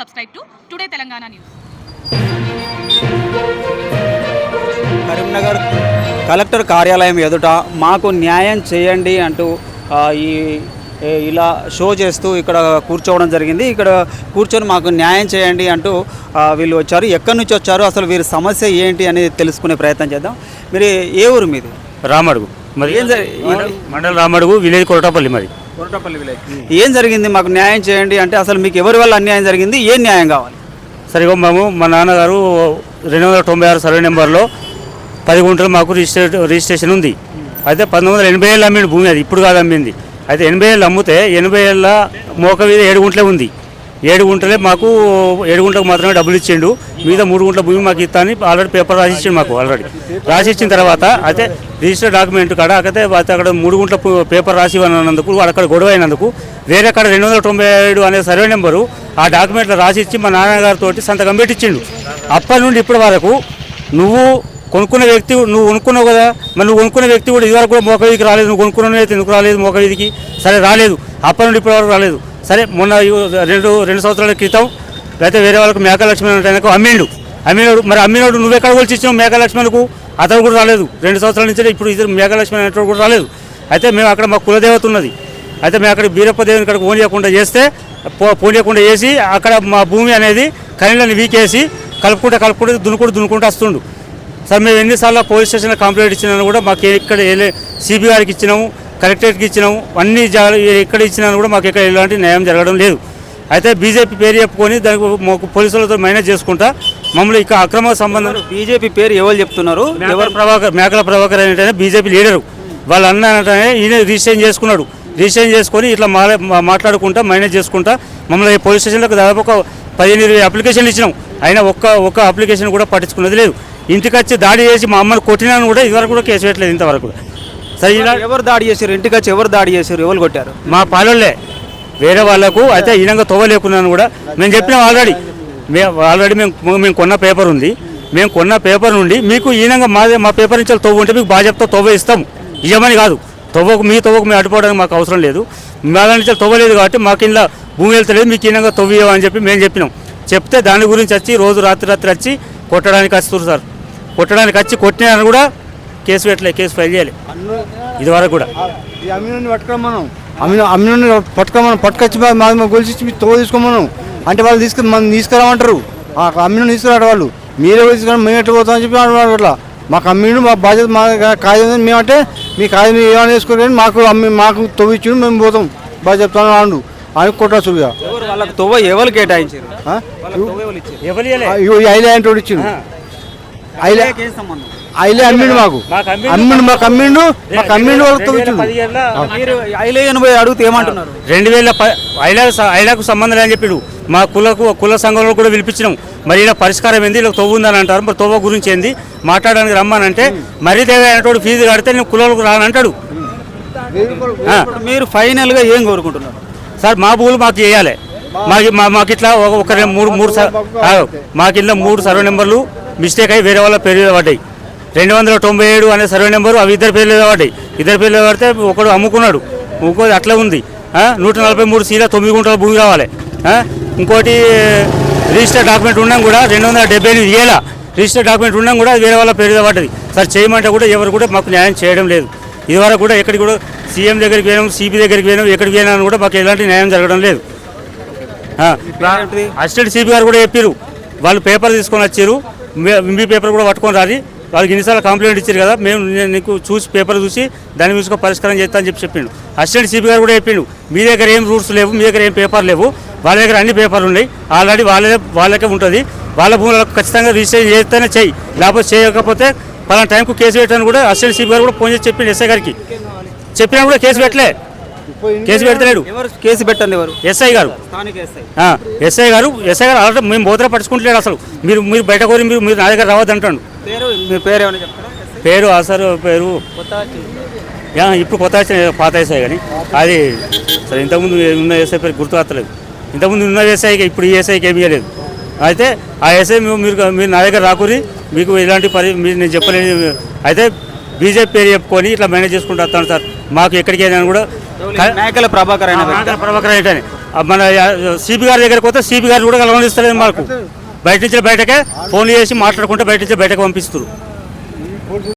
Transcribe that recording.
subscribe to Today Telangana News. Karimnagar collector కార్యాలయం ఎదుట మాకు న్యాయం చేయండి అంటూ ఈ ఇలా షో చేస్తూ ఇక్కడ కూర్చోవడం జరిగింది. ఇక్కడ కూర్చొని మాకు న్యాయం చేయండి అంటూ వీళ్ళు వచ్చారు. ఎక్కడి నుంచి వచ్చారు? అసలు వీరి సమస్య ఏంటి అనేది తెలుసుకునే ప్రయత్నం చేద్దాం. మీరు ఏ ఊరు మీది? రామడుగు. మరి ఏం మండల్ రామడుగు విలేజ్ కొరటాపల్లి మరి. కొరటపల్లి విలేజ్. ఏం జరిగింది? మాకు న్యాయం చేయండి అంటే అసలు మీకు ఎవరి వల్ల అన్యాయం జరిగింది? ఏం న్యాయం కావాలి? సరిగా మేము మా నాన్నగారు రెండు వందల తొంభై ఆరు సర్వే నెంబర్లో పది గుంటలు మాకు రిజిస్ట్రే రిజిస్ట్రేషన్ ఉంది. అయితే పంతొమ్మిది వందల ఎనభై ఏళ్ళు అమ్మింది భూమి అది ఇప్పుడు కాదు అమ్మింది. అయితే ఎనభై ఏళ్ళు అమ్మితే ఎనభై ఏళ్ళ మోక మీద ఏడు గుంటలే ఉంది. ఏడు గుంటలే మాకు ఏడు గుంటలకు మాత్రమే డబ్బులు ఇచ్చిండు. మీద మూడు గుంటల భూమి మాకు ఇస్తా అని ఆల్రెడీ పేపర్ రాసి ఇచ్చిండు మాకు ఆల్రెడీ రాసి ఇచ్చిన తర్వాత అయితే రిజిస్టర్ డాక్యుమెంట్ కాడ అయితే అక్కడ మూడు గుంటల పేపర్ రాసి అన్నందుకు అక్కడ గొడవ అయినందుకు వేరే కాడ రెండు వందల తొంభై ఏడు అనే సర్వే నెంబరు ఆ డాక్యుమెంట్లో రాసి ఇచ్చి మా నాన్నగారితో సంతకం పెట్టించిండు అప్పటి నుండి ఇప్పటి వరకు నువ్వు కొనుక్కున్న వ్యక్తి నువ్వు కొనుక్కున్నావు కదా మరి నువ్వు కొనుక్కున్న వ్యక్తి కూడా ఇదివరకు కూడా మోకవీధికి రాలేదు నువ్వు కొనుక్కున్న వ్యక్తి ఎందుకు రాలేదు మోకవీధికి? సరే రాలేదు. అప్పటి నుండి ఇప్పటి వరకు రాలేదు. సరే మొన్న రెండు రెండు సంవత్సరాల క్రితం అయితే వేరే వాళ్ళకి మేక అంటే అమ్మిండు. అమ్మినోడు మరి అమ్మినోడు నువ్వు ఎక్కడ కొలిచి ఇచ్చినావు మేకలక్ష్మణకు? అతను కూడా రాలేదు. రెండు సంవత్సరాల నుంచి ఇప్పుడు ఇద్దరు మేకలక్ష్మణ్ అనేటోడు కూడా రాలేదు. అయితే మేము అక్కడ మా కులదేవత ఉన్నది. అయితే మేము అక్కడ బీరప్ప దేవుని ఇక్కడ ఫోన్ చేయకుండా చేస్తే పో ఫోన్ చేయకుండా చేసి అక్కడ మా భూమి అనేది కనీలని వీకేసి కలుపుకుంటే కలుపుకుంటే దున్నుకుంటూ దున్నుకుంటూ వస్తుండు. సార్ మేము ఎన్నిసార్లు పోలీస్ స్టేషన్లో కంప్లైంట్ ఇచ్చినా కూడా మాకు ఇక్కడ సిబి గారికి ఇచ్చినాము. కలెక్టరేట్కి ఇచ్చినాము. అన్ని ఎక్కడ ఇచ్చినా కూడా మాకు ఇక్కడ ఎలాంటి న్యాయం జరగడం లేదు. అయితే బీజేపీ పేరు చెప్పుకొని దానికి మాకు పోలీసులతో మైనస్ చేసుకుంటా మమ్మల్ని ఇక్కడ అక్రమ సంబంధం బీజేపీ పేరు ఎవరు చెప్తున్నారు? ఎవరు? ప్రభాకర్ మేకల ప్రభాకర్ అంటే బీజేపీ లీడరు. వాళ్ళ అన్న అంటే ఈయన రిజిస్ట్రేషన్ చేసుకున్నాడు. రిజిస్ట్రేషన్ చేసుకొని ఇట్లా మాట్లాడుకుంటా మైనస్ చేసుకుంటా మమ్మల్ని పోలీస్ స్టేషన్లకు దాదాపు ఒక పదిహేను ఇరవై అప్లికేషన్లు ఇచ్చినాం. అయినా ఒక్క ఒక్క అప్లికేషన్ కూడా పట్టించుకున్నది లేదు. ఇంటికి వచ్చి దాడి చేసి మా అమ్మని కొట్టినాను కూడా ఇదివరకు కూడా కేసు పెట్టలేదు ఇంతవరకు. సరే ఇలా ఎవరు దాడి చేశారు? ఇంటికి వచ్చి ఎవరు దాడి చేశారు? ఎవరు కొట్టారు? మా పాలళ్ళే. వేరే వాళ్ళకు అయితే ఈనంగా తవ్వలేకున్నాను కూడా. మేము చెప్పినాం ఆల్రెడీ మేము ఆల్రెడీ మేము మేము కొన్న పేపర్ ఉంది. మేము కొన్న పేపర్ నుండి మీకు ఈనంగా మా మా పేపర్ నుంచి తవ్వు ఉంటే మీకు బాగా చెప్తా తవ్వ ఇస్తాం. ఇవ్వమని కాదు. తవ్వకు మీ తవ్వకు మేము అడ్డుకోవడానికి మాకు అవసరం లేదు. మా నుంచి తవ్వలేదు కాబట్టి మాకు ఇంట్లో భూమి వెళ్తలేదు. మీకు ఈనంగా తవ్వు అని చెప్పి మేము చెప్పినాం. చెప్తే దాని గురించి వచ్చి రోజు రాత్రి రాత్రి వచ్చి కొట్టడానికి వస్తారు సార్. కొట్టడానికి వచ్చి కొట్టినా కూడా కేసు పెట్టలే కేసు ఫైల్ చేయాలి. ఇదివరకు కూడా. ఈ అమ్మినోని పట్టుకోమనం అమ్మిన అమ్మినోని పట్టుకోమనం పట్టుకొచ్చి మా- గొలిచి ఇచ్చి తో తీసుకోమనం అంటే వాళ్ళు తీసుకు మనం తీసుకురామంటారు. ఆ అమ్మిన తీసుకురాడు వాళ్ళు. మీరే తీసుకురా మేము ఎట్లా పోతామని చెప్పి అట్లా. మాకు అమ్మిండు మా బాధ్యత మా కాగితం ఉంది. మేమంటే మీ కాగితం ఏమైనా వేసుకోలేదు మాకు అమ్మి మాకు తవ్విచ్చిండు మేము పోతాం. బాగా చెప్తాను ఆడు అని కొట్టచ్చు ఇక ఎవరు? వాళ్ళకి తొవ్వ ఎవరు కేటాయించారు? ఎవరు ఇచ్చారు? ఎవరు ఇయ్యలే. ఆ, ఇగో ఈ ఐలే అంటే వాడు ఇచ్చిండు. ఐలే అమ్మిండు మాకు అమ్మిండు. మాకు. అమ్మిండు మాకు మీరు ఐలే ఎనభై అడిగితే ఏమంటున్నారు? రెండు వేల ఐలాకు సంబంధం లేదని చెప్పాడు. మా కులకు కుల సంఘంలో కూడా పిలిపించినాం. మరి ఇలా పరిష్కారం ఏంది? ఇలా తవ్వు ఉందని అంటారు. మరి తవ్వ గురించి ఏంది? మాట్లాడడానికి రమ్మానంటే మరీ దేవి అనేటోడు ఫీజు కడితే నేను కులకు రానంటాడు. మీరు ఫైనల్గా ఏం కోరుకుంటున్నారు? సార్ మా భూములు మాకు చేయాలి. మాకు మాకు ఇట్లా ఒక- మూడు మూడు మాకు ఇట్లా మూడు సర్వే నెంబర్లు మిస్టేక్ అయ్యి వేరే వాళ్ళ పేరు మీద పడ్డాయి. రెండు వందల తొంభై ఏడు అనే సర్వే నెంబరు అవి ఇద్దరు పేర్లు పడ్డాయి. ఇద్దరు పేర్లు పడితే ఒకడు అమ్ముకున్నాడు. ఇంకోటి అట్లా ఉంది. నూట నలభై మూడు సీల తొమ్మిది గుంటల భూమి కావాలి. ఇంకోటి రిజిస్టర్ డాక్యుమెంట్ ఉన్నాం కూడా రెండు వందల డెబ్బై ఎనిమిది ఏళ్ళ రిజిస్టర్ డాక్యుమెంట్ ఉన్నాం కూడా వేరే వాళ్ళ పేరు పడ్డది. సార్ చేయమంటే కూడా ఎవరు కూడా మాకు న్యాయం చేయడం లేదు. ఇదివరకు కూడా ఎక్కడికి కూడా సీఎం దగ్గరికి పోయినాం సిపి దగ్గరికి పోయినాం ఎక్కడికి పోయినా కూడా మాకు ఎలాంటి న్యాయం జరగడం లేదు? అసిస్టెంట్ సిపి గారు కూడా చెప్పారు వాళ్ళు పేపర్ తీసుకొని వచ్చారు. మీ- పేపర్ కూడా పట్టుకొని రాలి వాళ్ళకి ఇన్నిసార్లు కంప్లైంట్ ఇచ్చారు కదా మేము నేను నీకు చూసి పేపర్ చూసి దాని చూసుకొని పరిష్కారం చేస్తా అని చెప్పి చెప్పిండు. అసిస్టెంట్ సిపి గారు కూడా చెప్పిండు మీ దగ్గర ఏం రూల్స్ లేవు మీ దగ్గర ఏం పేపర్ లేవు వాళ్ళ దగ్గర అన్ని పేపర్లు ఉన్నాయి ఆల్రెడీ వాళ్ళే వాళ్ళకే ఉంటుంది వాళ్ళ భూములకు ఖచ్చితంగా రిజిస్ట్రేషన్ చేస్తేనే చేయి లేకపోతే చేయకపోతే పలానా టైంకు కేసు పెట్టాను కూడా అసిస్టెంట్ సిపి గారు కూడా ఫోన్ చేసి చెప్పిండు ఎస్ఐ గారికి. చెప్పినా కూడా కేసు పెట్టలే. కేసు పెడతలేడు. కేసు పెట్టండి ఎవరు? ఎస్ఐ గారు. ఎస్ఐ. ఎస్ఐ గారు ఎస్ఐ గారు ఆల్రెడీ మేము బోధన పట్టించుకుంటలేడు అసలు. మీరు మీరు బయట కోరి మీరు మీరు నా దగ్గర రావద్దు అంటాడు పేరు పేరు పేరు? అసలు పేరు యా, ఇప్పుడు కొత్త వచ్చిన పాత ఎస్ఐ కానీ అది సరే ఇంతకుముందు ఉన్న ఎస్ఐ పేరు గుర్తు వస్తలేదు ఇంతకుముందు ఉన్న ఎస్ఐకి ఇప్పుడు ఈ ఎస్ఐకి ఏమీ లేదు అయితే ఆ ఎస్ఐ మీరు మీరు మీరు నా దగ్గర రాకూరి మీకు ఇలాంటి పరి మీరు నేను చెప్పలేని అయితే బీజేపీ పేరు చెప్పుకొని ఇట్లా మేనేజ్ చేసుకుంటూ వస్తాను సార్. మాకు ఎక్కడికి వెళ్ళినా కూడా మేకల ప్రభాకర్ ప్రభాకర్ అయితే మన సిపి గారి దగ్గరికి పోతే సిపి గారు కూడా కలవనిస్తలేదు మాకు. బయట నుంచి బయటకే ఫోన్ చేసి మాట్లాడుకుంటే బయట నుంచి బయటకు పంపిస్తారు